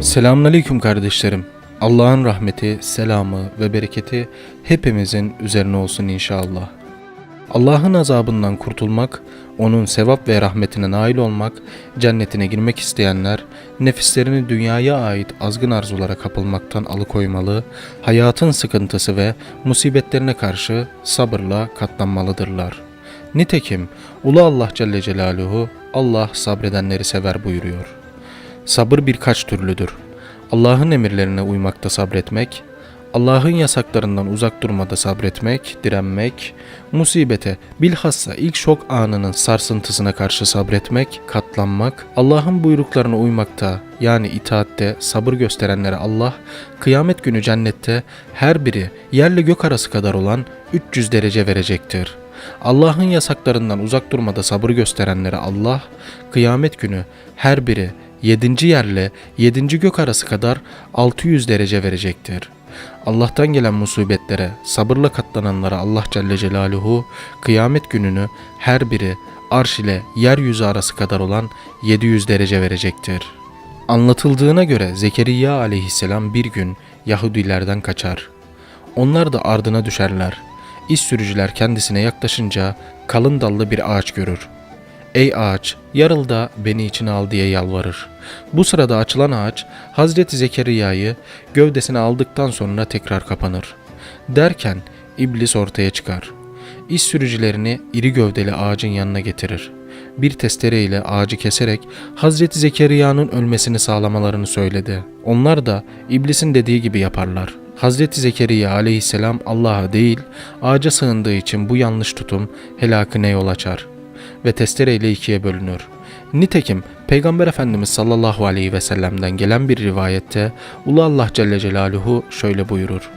Selamünaleyküm kardeşlerim. Allah'ın rahmeti, selamı ve bereketi hepimizin üzerine olsun inşallah. Allah'ın azabından kurtulmak, onun sevap ve rahmetine nail olmak, cennetine girmek isteyenler, nefislerini dünyaya ait azgın arzulara kapılmaktan alıkoymalı, hayatın sıkıntısı ve musibetlerine karşı sabırla katlanmalıdırlar. Nitekim Ulu Allah Celle Celaluhu Allah sabredenleri sever buyuruyor. Sabır birkaç türlüdür. Allah'ın emirlerine uymakta sabretmek, Allah'ın yasaklarından uzak durmada sabretmek, direnmek, musibete, bilhassa ilk şok anının sarsıntısına karşı sabretmek, katlanmak, Allah'ın buyruklarına uymakta yani itaatte sabır gösterenlere Allah, kıyamet günü cennette her biri yerle gök arası kadar olan 300 derece verecektir. Allah'ın yasaklarından uzak durmada sabır gösterenlere Allah, kıyamet günü her biri yedinci yerle yedinci gök arası kadar 600 derece verecektir. Allah'tan gelen musibetlere sabırla katlananlara Allah Celle Celaluhu kıyamet gününü her biri arş ile yeryüzü arası kadar olan 700 derece verecektir. Anlatıldığına göre Zekeriya aleyhisselam bir gün Yahudilerden kaçar. Onlar da ardına düşerler. İş sürücüler kendisine yaklaşınca kalın dallı bir ağaç görür. Ey ağaç, yarıl da beni içine al diye yalvarır. Bu sırada açılan ağaç Hazreti Zekeriya'yı gövdesine aldıktan sonra tekrar kapanır. Derken iblis ortaya çıkar. İş sürücülerini iri gövdeli ağacın yanına getirir. Bir testere ile ağacı keserek Hazreti Zekeriya'nın ölmesini sağlamalarını söyledi. Onlar da iblisin dediği gibi yaparlar. Hazreti Zekeriya aleyhisselam Allah'a değil ağaca sığındığı için bu yanlış tutum helakine yol açar ve testereyle ikiye bölünür. Nitekim Peygamber Efendimiz sallallahu aleyhi ve sellem'den gelen bir rivayette Ulu Allah Celle Celaluhu şöyle buyurur.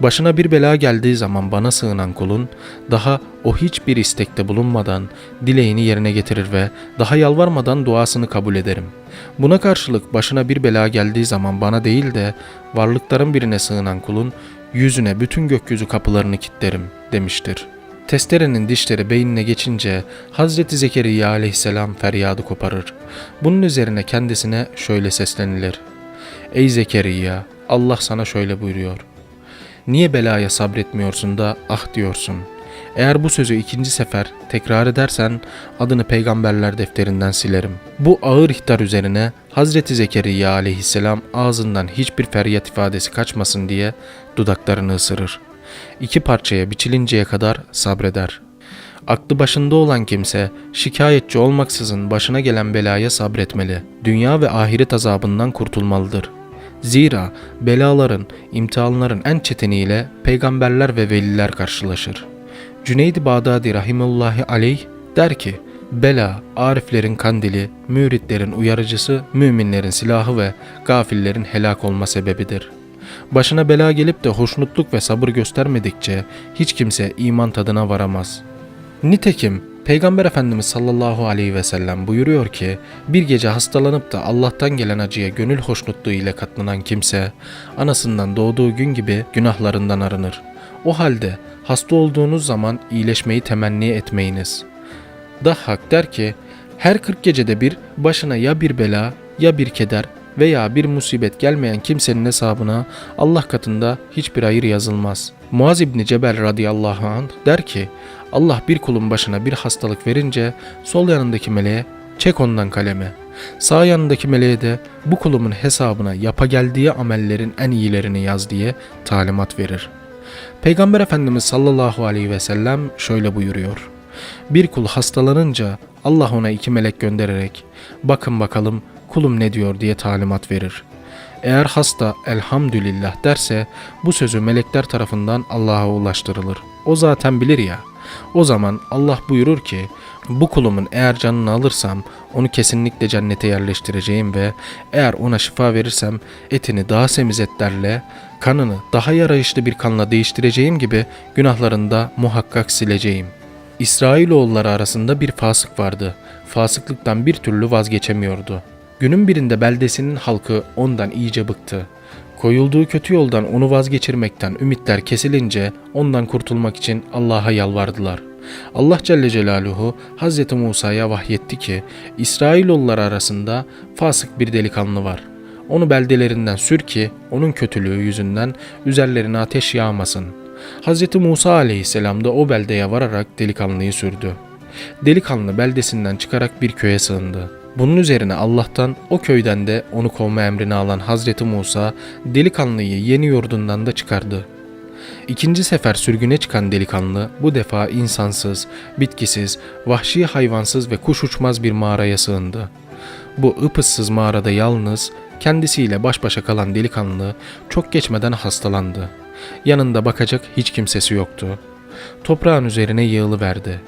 Başına bir bela geldiği zaman bana sığınan kulun daha o hiçbir istekte bulunmadan dileğini yerine getirir ve daha yalvarmadan duasını kabul ederim. Buna karşılık başına bir bela geldiği zaman bana değil de varlıkların birine sığınan kulun yüzüne bütün gökyüzü kapılarını kilitlerim demiştir.'' Testerenin dişleri beynine geçince Hazreti Zekeriya aleyhisselam feryadı koparır. Bunun üzerine kendisine şöyle seslenilir. Ey Zekeriya Allah sana şöyle buyuruyor. Niye belaya sabretmiyorsun da ah diyorsun. Eğer bu sözü ikinci sefer tekrar edersen adını peygamberler defterinden silerim. Bu ağır ihtar üzerine Hazreti Zekeriya aleyhisselam ağzından hiçbir feryat ifadesi kaçmasın diye dudaklarını ısırır iki parçaya biçilinceye kadar sabreder. Aklı başında olan kimse şikayetçi olmaksızın başına gelen belaya sabretmeli. Dünya ve ahiret azabından kurtulmalıdır. Zira belaların, imtihanların en çeteniyle peygamberler ve veliler karşılaşır. Cüneyd-i Bağdadi rahimullahi aleyh der ki, Bela, ariflerin kandili, müritlerin uyarıcısı, müminlerin silahı ve gafillerin helak olma sebebidir.'' Başına bela gelip de hoşnutluk ve sabır göstermedikçe hiç kimse iman tadına varamaz. Nitekim Peygamber Efendimiz sallallahu aleyhi ve sellem buyuruyor ki bir gece hastalanıp da Allah'tan gelen acıya gönül hoşnutluğu ile katlanan kimse anasından doğduğu gün gibi günahlarından arınır. O halde hasta olduğunuz zaman iyileşmeyi temenni etmeyiniz. Dahhak der ki her 40 gecede bir başına ya bir bela ya bir keder veya bir musibet gelmeyen kimsenin hesabına Allah katında hiçbir hayır yazılmaz. Muaz İbni Cebel radıyallahu anh der ki Allah bir kulun başına bir hastalık verince sol yanındaki meleğe çek ondan kalemi. Sağ yanındaki meleğe de bu kulumun hesabına yapa geldiği amellerin en iyilerini yaz diye talimat verir. Peygamber Efendimiz sallallahu aleyhi ve sellem şöyle buyuruyor. Bir kul hastalanınca Allah ona iki melek göndererek bakın bakalım kulum ne diyor diye talimat verir. Eğer hasta elhamdülillah derse bu sözü melekler tarafından Allah'a ulaştırılır. O zaten bilir ya. O zaman Allah buyurur ki bu kulumun eğer canını alırsam onu kesinlikle cennete yerleştireceğim ve eğer ona şifa verirsem etini daha semiz etlerle, kanını daha yarayışlı bir kanla değiştireceğim gibi günahlarını da muhakkak sileceğim. İsrailoğulları arasında bir fasık vardı. Fasıklıktan bir türlü vazgeçemiyordu. Günün birinde beldesinin halkı ondan iyice bıktı. Koyulduğu kötü yoldan onu vazgeçirmekten ümitler kesilince ondan kurtulmak için Allah'a yalvardılar. Allah Celle Celaluhu Hz. Musa'ya vahyetti ki İsrailoğulları arasında fasık bir delikanlı var. onu beldelerinden sür ki onun kötülüğü yüzünden üzerlerine ateş yağmasın. Hz. Musa aleyhisselam da o beldeye vararak delikanlıyı sürdü. Delikanlı beldesinden çıkarak bir köye sığındı. Bunun üzerine Allah'tan o köyden de onu kovma emrini alan Hazreti Musa delikanlıyı yeni yurdundan da çıkardı. İkinci sefer sürgüne çıkan delikanlı bu defa insansız, bitkisiz, vahşi hayvansız ve kuş uçmaz bir mağaraya sığındı. Bu ıpıssız mağarada yalnız kendisiyle baş başa kalan delikanlı çok geçmeden hastalandı. Yanında bakacak hiç kimsesi yoktu. Toprağın üzerine yığılıverdi.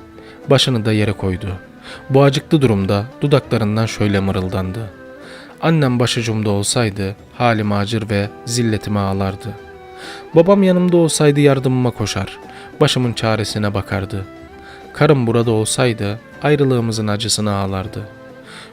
Başını da yere koydu. Bu acıklı durumda dudaklarından şöyle mırıldandı. Annem başucumda olsaydı halim acır ve zilletime ağlardı. Babam yanımda olsaydı yardımıma koşar, başımın çaresine bakardı. Karım burada olsaydı ayrılığımızın acısını ağlardı.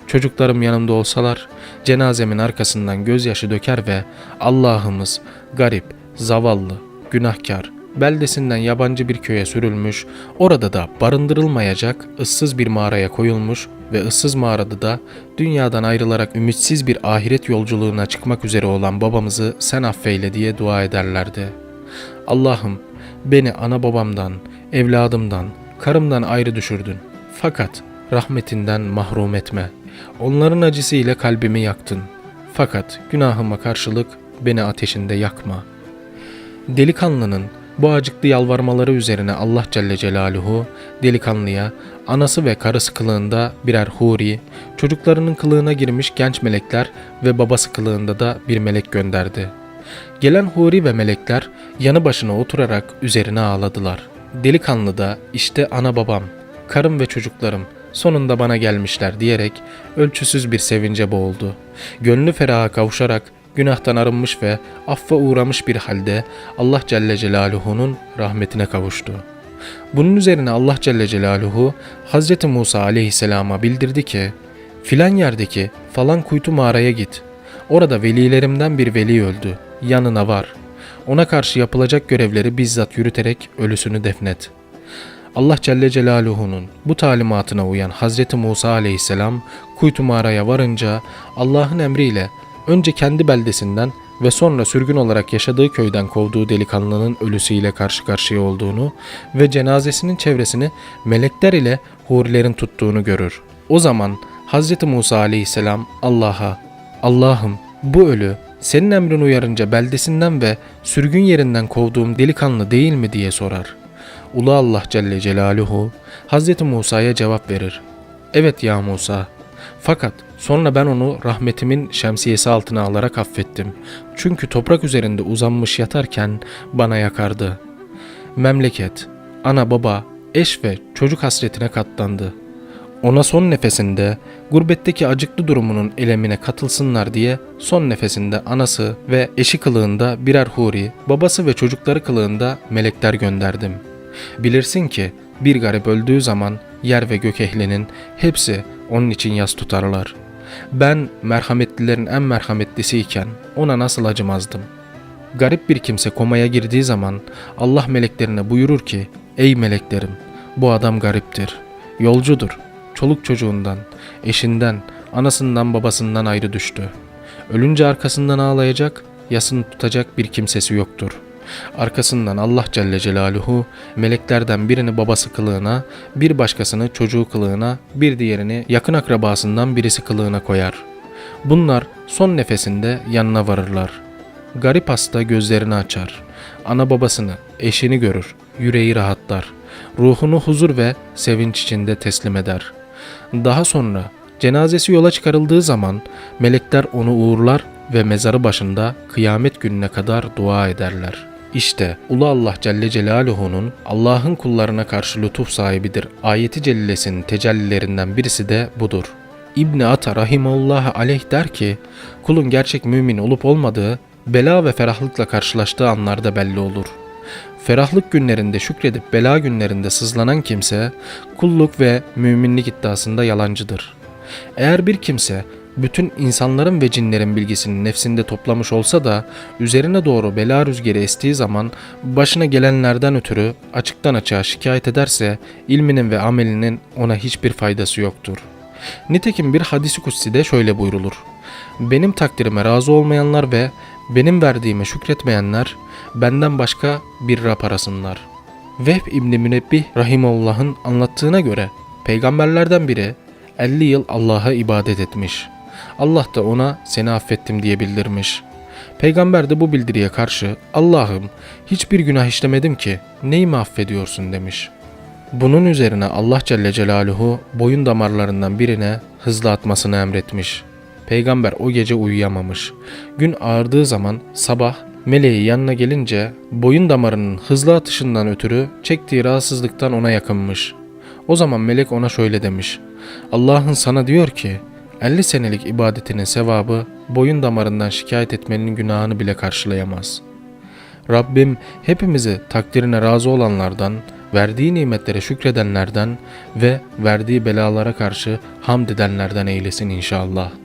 Çocuklarım yanımda olsalar cenazemin arkasından gözyaşı döker ve Allah'ımız garip, zavallı, günahkar, beldesinden yabancı bir köye sürülmüş, orada da barındırılmayacak ıssız bir mağaraya koyulmuş ve ıssız mağarada da dünyadan ayrılarak ümitsiz bir ahiret yolculuğuna çıkmak üzere olan babamızı sen affeyle diye dua ederlerdi. Allah'ım beni ana babamdan, evladımdan, karımdan ayrı düşürdün. Fakat rahmetinden mahrum etme. Onların acısıyla kalbimi yaktın. Fakat günahıma karşılık beni ateşinde yakma.'' Delikanlının bu acıklı yalvarmaları üzerine Allah Celle Celaluhu delikanlıya anası ve karısı kılığında birer huri, çocuklarının kılığına girmiş genç melekler ve babası kılığında da bir melek gönderdi. Gelen huri ve melekler yanı başına oturarak üzerine ağladılar. Delikanlı da işte ana babam, karım ve çocuklarım sonunda bana gelmişler diyerek ölçüsüz bir sevince boğuldu. Gönlü feraha kavuşarak günahtan arınmış ve affa uğramış bir halde Allah Celle Celaluhu'nun rahmetine kavuştu. Bunun üzerine Allah Celle Celaluhu Hz. Musa aleyhisselama bildirdi ki filan yerdeki falan kuytu mağaraya git. Orada velilerimden bir veli öldü. Yanına var. Ona karşı yapılacak görevleri bizzat yürüterek ölüsünü defnet. Allah Celle Celaluhu'nun bu talimatına uyan Hazreti Musa aleyhisselam kuytu mağaraya varınca Allah'ın emriyle önce kendi beldesinden ve sonra sürgün olarak yaşadığı köyden kovduğu delikanlının ölüsüyle karşı karşıya olduğunu ve cenazesinin çevresini melekler ile hurilerin tuttuğunu görür. O zaman Hz. Musa aleyhisselam Allah'a Allah'ım bu ölü senin emrin uyarınca beldesinden ve sürgün yerinden kovduğum delikanlı değil mi diye sorar. Ulu Allah Celle Celaluhu Hz. Musa'ya cevap verir. Evet ya Musa. Fakat sonra ben onu rahmetimin şemsiyesi altına alarak affettim. Çünkü toprak üzerinde uzanmış yatarken bana yakardı. Memleket, ana baba, eş ve çocuk hasretine katlandı. Ona son nefesinde gurbetteki acıklı durumunun elemine katılsınlar diye son nefesinde anası ve eşi kılığında birer huri, babası ve çocukları kılığında melekler gönderdim. Bilirsin ki bir garip öldüğü zaman yer ve gök ehlinin hepsi onun için yas tutarlar. Ben merhametlilerin en merhametlisiyken ona nasıl acımazdım? Garip bir kimse komaya girdiği zaman Allah meleklerine buyurur ki Ey meleklerim bu adam gariptir, yolcudur, çoluk çocuğundan, eşinden, anasından babasından ayrı düştü. Ölünce arkasından ağlayacak, yasını tutacak bir kimsesi yoktur. Arkasından Allah Celle Celaluhu meleklerden birini babası kılığına, bir başkasını çocuğu kılığına, bir diğerini yakın akrabasından birisi kılığına koyar. Bunlar son nefesinde yanına varırlar. Garip hasta gözlerini açar. Ana babasını, eşini görür, yüreği rahatlar. Ruhunu huzur ve sevinç içinde teslim eder. Daha sonra cenazesi yola çıkarıldığı zaman melekler onu uğurlar ve mezarı başında kıyamet gününe kadar dua ederler. İşte Ulu Allah Celle Celaluhu'nun Allah'ın kullarına karşı lütuf sahibidir. Ayeti cellesinin tecellilerinden birisi de budur. İbni Ata Rahimullah aleyh der ki, kulun gerçek mümin olup olmadığı, bela ve ferahlıkla karşılaştığı anlarda belli olur. Ferahlık günlerinde şükredip bela günlerinde sızlanan kimse, kulluk ve müminlik iddiasında yalancıdır. Eğer bir kimse bütün insanların ve cinlerin bilgisini nefsinde toplamış olsa da üzerine doğru bela rüzgarı estiği zaman başına gelenlerden ötürü açıktan açığa şikayet ederse ilminin ve amelinin ona hiçbir faydası yoktur. Nitekim bir hadisi kutsi de şöyle buyrulur. benim takdirime razı olmayanlar ve benim verdiğime şükretmeyenler benden başka bir Rab arasınlar. Vehb İbni Münebbih Rahimullah'ın anlattığına göre peygamberlerden biri 50 yıl Allah'a ibadet etmiş. Allah da ona seni affettim diye bildirmiş. Peygamber de bu bildiriye karşı Allah'ım hiçbir günah işlemedim ki neyimi affediyorsun demiş. Bunun üzerine Allah Celle Celaluhu boyun damarlarından birine hızlı atmasını emretmiş. Peygamber o gece uyuyamamış. Gün ağardığı zaman sabah meleği yanına gelince boyun damarının hızlı atışından ötürü çektiği rahatsızlıktan ona yakınmış. O zaman melek ona şöyle demiş. Allah'ın sana diyor ki 50 senelik ibadetinin sevabı boyun damarından şikayet etmenin günahını bile karşılayamaz. Rabbim hepimizi takdirine razı olanlardan, verdiği nimetlere şükredenlerden ve verdiği belalara karşı hamd edenlerden eylesin inşallah.